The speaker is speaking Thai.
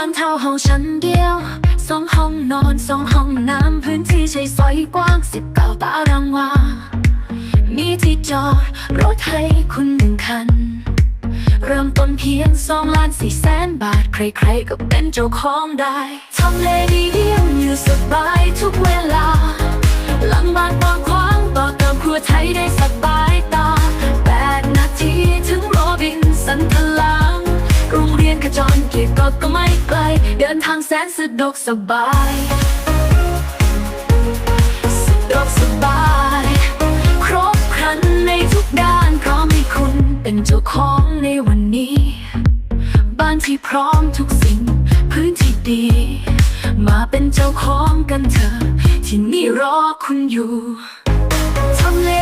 ทาน์เฮาส์ชั้นเดียวสองห้องนอนสองห้องน้ำพื้นที่ใช้สอยกว้างสิบเก้าตารางวา มีที่จอดรถให้คุณหนึ่งคัน เริ่มต้นเพียงสองล้านสี่แสนบาท ใครๆก็เป็นเจ้าของได้ทำเลดีเยี่ยมอยู่สบายทุกเวลา หลังบ้านกว้างขวางต่อเติมครัวไทยได้สบาย ขจรเกียรติก็ก็ไม่ไกล เดินทางแสนสะดวกสบาย สะดวกสบาย ครบครันในทุกด้านพร้อมให้คุณเป็นเจ้าของในวันนี้ บ้านที่พร้อมทุกสิ่ง พื้นที่ดี มาเป็นเจ้าของกันเถอะที่นี่รอคุณอยู่ทำเล